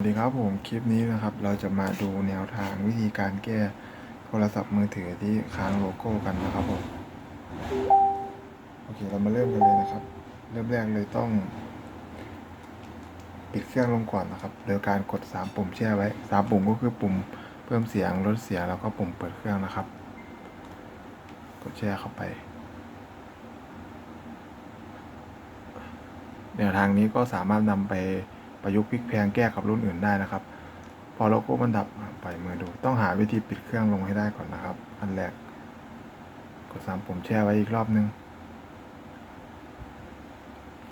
สวัสดีครับผมคลิปนี้นะครับเราจะมาดูแนวทางวิธีการแก้โทรศัพท์มือถือที่ค้างโลโก้กันนะครับผมโอเคเรามาเริ่มกันเลยนะครับ เริ่มแรกเลยต้อง ปิดเครื่องลงก่อนนะครับโดยการกด 3 ปุ่มแช่ไว้ 3 ปุ่มก็คือปุ่มเพิ่มเสียงลดเสียงแล้วก็ปุ่มเปิดเครื่องนะครับ กดแช่เข้าไป แนวทางนี้ก็สามารถนำไป ประยุกต์พลิกแพงแก้กับรุ่นอื่นได้นะครับ พอโลโก้มันดับปล่อยมือดู ต้องหาวิธีปิดเครื่องลงให้ได้ก่อนนะครับ อันแรก กดสามปุ่มแช่ไว้อีกรอบนึง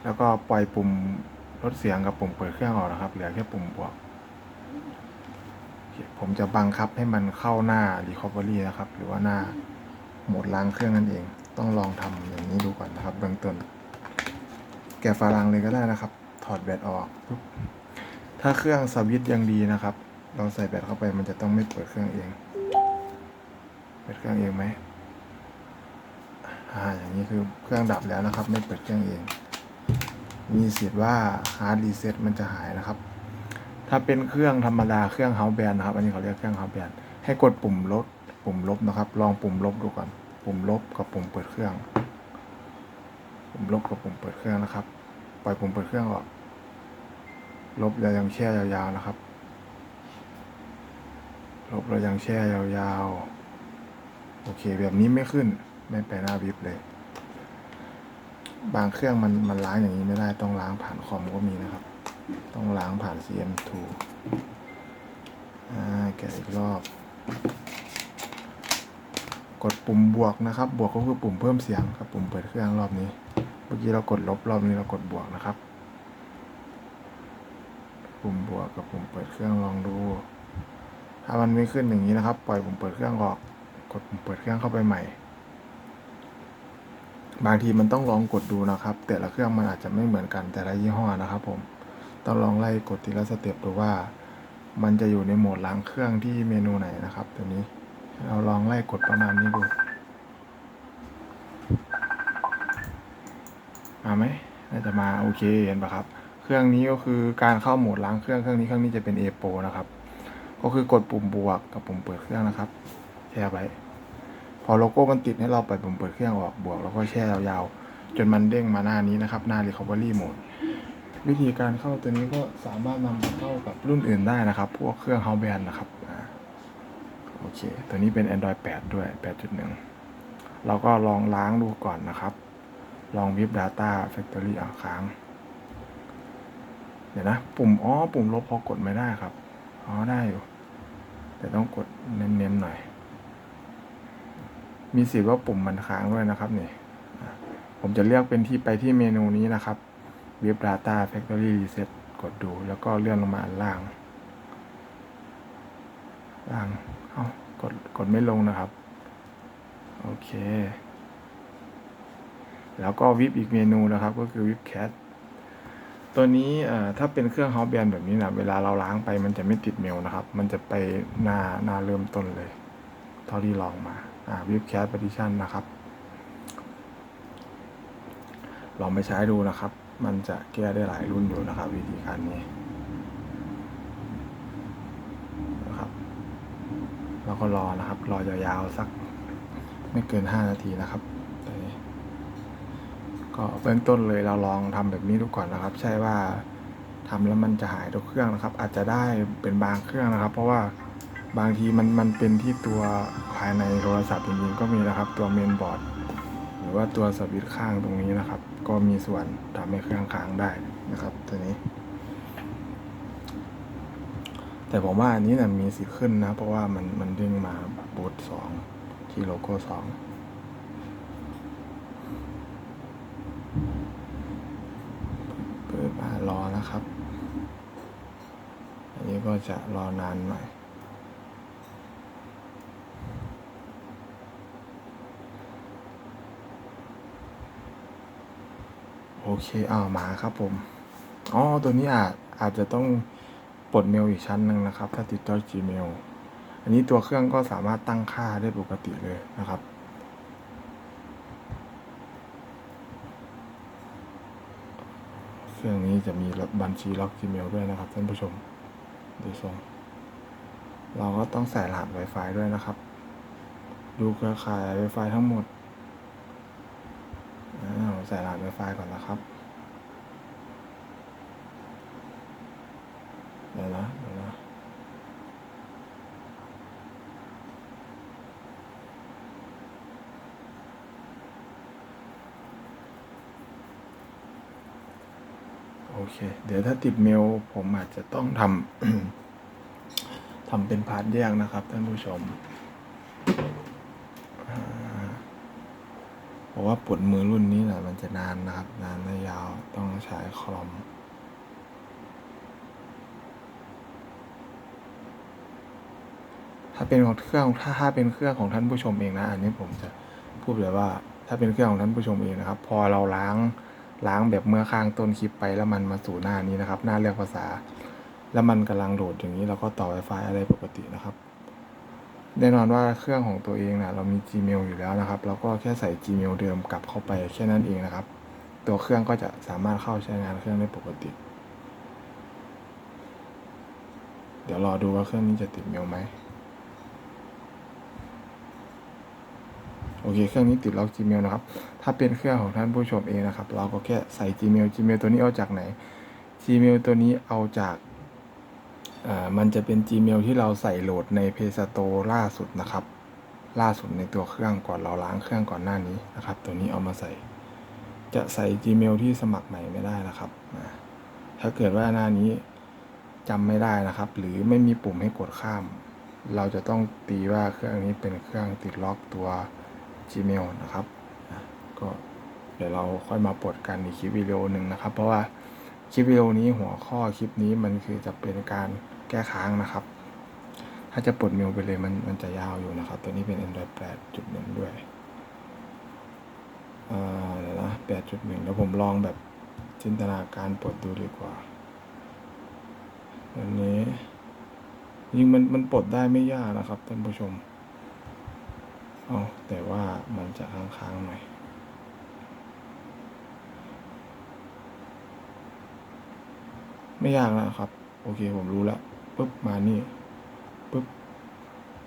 แล้วก็ปล่อยปุ่มลดเสียงกับปุ่มเปิดเครื่องออกนะครับ เหลือแค่ปุ่มบวก ผมจะบังคับให้มันเข้าหน้า Recovery นะครับ หรือว่าหน้าโหมดล้างเครื่องนั่นเอง ต้องลองทำอย่างนี้ดูก่อนนะครับเบื้องต้น แกะฝาลังเลยก็ได้นะครับ ถอดแบตออกปุ๊บถ้าเครื่องสวิตช์ยังดีนะครับ เราใส่แบตเข้าไปมันจะต้องไม่เปิดเครื่องเอง เปิดเครื่องเองไหมอ่าอย่างนี้คือเครื่องดับแล้วนะครับ ไม่เปิดเครื่องเอง มีสิทธิ์ว่าฮาร์ดรีเซ็ตมันจะหายนะครับ ถ้าเป็นเครื่องธรรมดาเครื่องเฮาแบนนะครับ อันนี้เขาเรียกเครื่องเฮาแบนให้กดปุ่มลดปุ่มลบนะครับ ลองปุ่มลบดูก่อน ปุ่มลบกับปุ่มเปิดเครื่อง ปุ่มลบกับปุ่มเปิดเครื่องนะครับ ปล่อยปุ่มเปิดเครื่องออก ลบเรายังแช่ยาวๆนะครับ ลบเรายังแช่ยาวๆ โอเค แบบนี้ไม่ขึ้น ไม่ไปหน้าวิบเลย บางเครื่องมันมันล้างอย่างนี้ไม่ได้ต้องล้างผ่านคอมก็มีนะครับ ต้องล้างผ่าน CM2 อ่าแกะอีกรอบ กดปุ่มบวกนะครับ บวกก็คือปุ่มเพิ่มเสียงครับ ปุ่มเปิดเครื่องรอบนี้ เมื่อกี้เรากดลบรอบนี้เรากดบวกนะครับ ปุ่มบวกกับปุ่มเปิดเครื่องลองดู ถ้ามันไม่ขึ้นอย่างนี้นะครับ ปล่อยปุ่มเปิดเครื่องออก กดปุ่มเปิดเครื่องเข้าไปใหม่ บางทีมันต้องลองกดดูนะครับ แต่ละเครื่องมันอาจจะไม่เหมือนกันแต่ละยี่ห้อนะครับ ผม ต้องลองไล่กดทีละสเต็ปดูว่า มันจะอยู่ในโหมดล้างเครื่องที่เมนูไหนนะครับตัวนี้ เราลองไล่กดประมาณนี้ดู มาไหมน่าจะมาโอเคเห็นปะครับ เครื่องนี้ก็คือการเข้าโหมดล้างเครื่องเครื่องนี้เครื่องนี้จะเป็น A Pro นะครับ ก็คือกดปุ่มบวกกับปุ่มเปิดเครื่องนะครับ แช่ไว้ พอโลโก้มันติดให้เราปล่อยปุ่มเปิดเครื่องออกบวก แล้วก็แช่ยาวๆจนมันเด้งมาหน้านี้นะครับ หน้า Recovery Mode วิธีการเข้าตัวนี้ก็สามารถนำไปเข้ากับรุ่นอื่นได้นะครับ พวกเครื่อง House Band นะครับโอเค ตัวนี้เป็น Android 8 ด้วย 8.1 เราก็ลองล้างดูก่อนนะครับ ลอง Vip Data Factory อะค้าง ดี๋ยวนะ ปุ่มอ๋อปุ่มลบพอกดไม่ได้ครับอ๋อได้อยู่ แต่ต้องกดเน้นๆหน่อย มีสิทธิ์ว่าปุ่มมันค้างด้วยนะครับนี่ผมจะเลือกเป็นที่ไปที่เมนูนี้นะครับ Web Data Factory Reset กดดูแล้วก็เลื่อนลงมาล่าง ล่าง เอากด กดไม่ลงนะครับ โอเค แล้วก็วิบอีกเมนูนะครับ ก็คือวิบแคท ตัวนี้ถ้าเป็นเครื่อง House Band แบบนี้นะเวลาเราล้างไปมันจะไม่ติดเมลนะครับ มันจะไปหน้าหน้าเริ่มต้นเลย เท่าที่ลองมาวิบแคส Partition นะครับ ลองไปใช้ดูนะครับ มันจะแก้ได้หลายรุ่นอยู่นะครับ วิธีการนี้นะครับแล้วก็รอนะครับ รอยาวๆสักไม่เกิน 5 นาทีนะครับ ก็เบื้องต้นเลยเราลองทำแบบนี้ดูก่อนนะครับ ใช่ว่าทำแล้วมันจะหายทุกเครื่องนะครับ อาจจะได้เป็นบางเครื่องนะครับ เพราะว่าบางทีมันมันเป็นที่ตัวภายในโทรศัพท์จริงๆก็มีนะครับ ตัวเมนบอร์ดหรือว่าตัวสวิตช์ข้างตรงนี้นะครับ ก็มีส่วนทำให้เครื่องค้างได้นะครับ ตัวนี้ แต่ผมว่าอันนี้นะมีสิทธิ์ขึ้นนะ เพราะว่ามันมันด้งมาบูทสองที่โลโก้สอง เปิดมารอ นะครับ อันนี้ก็จะรอนานหน่อยโอเคอ้าวมาครับผม อ๋อ ตัวนี้อาจอาจจะต้องปลดเมลอีกชั้นหนึ่งนะครับ ถ้าติดต่อ Gmail อันนี้ตัวเครื่องก็สามารถตั้งค่าได้ปกติเลยนะครับ เรื่องนี้จะมีบัญชีล็อก Gmail ด้วยนะครับท่านผู้ชมดูทรงเราก็ต้องใส่รหัส Wi-Fi ด้วยนะครับ ดูเครือข่าย Wi-Fi ทั้งหมดอ่าใส่รหัส Wi-Fi ก่อนนะครับเดี๋ยวนะ เดี๋ยวนะโอเค เดี๋ยวถ้าติดเมลผมอาจจะต้องทำทำเป็นพาร์ทแยกนะครับ ท่านผู้ชมอ่าเพราะว่าปวดมือรุ่นนี้แหละมันจะนานนะครับ นานและยาวต้องใช้คอมถ้าเป็นของเครื่องถ้าถ้าเป็นเครื่องของท่านผู้ชมเองนะ อันนี้ผมจะพูดเลยว่า ถ้าเป็นเครื่องของท่านผู้ชมเองนะครับ พอเราล้าง ล้างแบบเมื่อข้างต้นคลิปไปแล้วมันมาสู่หน้านี้นะครับ หน้าเลือกภาษา แล้วมันกำลังโหลดอย่างนี้เราก็ต่อ Wi-Fi อะไรปกตินะครับ แน่นอนว่าเครื่องของตัวเองนะเรามี Gmail อยู่แล้วนะครับ เราก็แค่ใส่ Gmail เดิมกลับเข้าไปแค่นั้นเองนะครับ ตัวเครื่องก็จะสามารถเข้าใช้งานเครื่องได้ปกติ เดี๋ยวรอดูว่าเครื่องนี้จะติดเมลไหม โอเค เครื่องนี้ติดล็อก Gmail นะครับ ถ้าเป็นเครื่องของท่านผู้ชมเองนะครับ เราก็แค่ใส่ Gmail Gmail ตัวนี้เอาจากไหน Gmail ตัวนี้เอาจาก อ่า มันจะเป็น Gmail ที่เราใส่โหลดใน Play Store ล่าสุดนะครับ ล่าสุดในตัวเครื่องก่อนเราล้างเครื่องก่อนหน้านี้นะครับ ตัวนี้เอามาใส่ จะใส่ Gmail ที่สมัครใหม่ไม่ได้นะครับ ถ้าเกิดว่าหน้านี้จำไม่ได้นะครับ หรือไม่มีปุ่มให้กดข้าม เราจะต้องตีว่าเครื่องนี้เป็นเครื่องติดล็อกตัว Gmail นะครับอะก็เดี๋ยวเราค่อยมาปลดกันในคลิปวิดีโอหนึ่งนะครับ เพราะว่าคลิปวิดีโอนี้หัวข้อคลิปนี้มันคือจะเป็นการแก้ค้างนะครับ ถ้าจะปลดเมลไปเลยมันมันจะยาวอยู่นะครับ ตัวนี้เป็น Android 8.1 ด้วยอ่าเดี๋ยวนะ8.1 แล้วผมลองแบบจินตนาการปลดดูดีกว่าอันนี้ยิ่งมันมันปลดได้ไม่ยากนะครับท่านผู้ชม เอแต่ว่ามันจะค้างๆหน่อยไม่ยากนะครับ โอเคผมรู้แล้วปุ๊บมานี่ปุ๊บ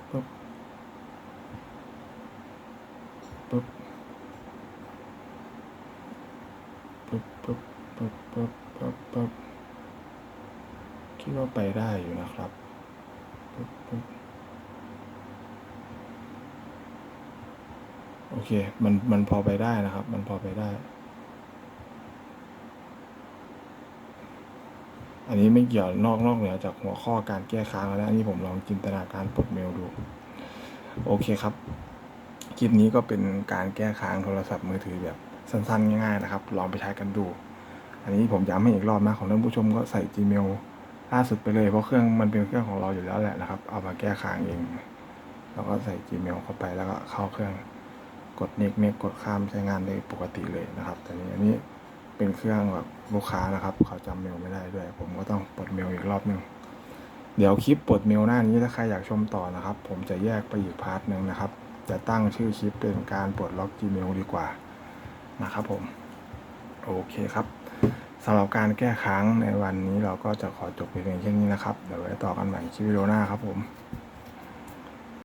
ปุ๊บปุ๊บปุ๊บปุ๊บปุ๊บปุ๊บปุ๊บปุ๊บคิดว่าไปได้อยู่นะครับปุ๊บปุ๊บ โอเค มันมันพอไปได้นะครับ มันพอไปได้ อันนี้ไม่เกี่ยวนอกนอกเหนือจากหัวข้อการแก้ค้างแล้วอันนี้ผมลองจินตนาการปลดเมลดู โอเคครับ คลิปนี้ก็เป็นการแก้ค้างโทรศัพท์มือถือแบบสั้นๆ ง่ายๆนะครับ ลองไปใช้กันดู อันนี้ผมย้ำให้อีกรอบนะของท่านผู้ชมก็ใส่ Gmail ล่าสุดไปเลยเพราะเครื่องมันเป็นเครื่องของเราอยู่แล้วแหละนะครับ เอามาแก้ค้างเอง แล้วก็ใส่ Gmail เข้าไปแล้วก็เข้าเครื่อง กดเน็กเน็กกดข้ามใช้งานได้ปกติเลยนะครับ แต่นี้อันนี้เป็นเครื่องแบบลูกค้านะครับ เขาจำเมลไม่ได้ด้วย ผมก็ต้องปลดเมลอีกรอบหนึ่งเดี๋ยวคลิปปลดเมลหน้านี้ถ้าใครอยากชมต่อนะครับ ผมจะแยกไปอีกพาร์ทหนึ่งนะครับ จะตั้งชื่อคลิปเป็นการปลดล็อก Gmail ดีกว่านะครับผม โอเคครับสำหรับการแก้ค้างในวันนี้เราก็จะขอจบเพียงแค่นี้นะครับ เดี๋ยวไว้ต่อกันใหม่คลิปวิดีโอหน้าครับผม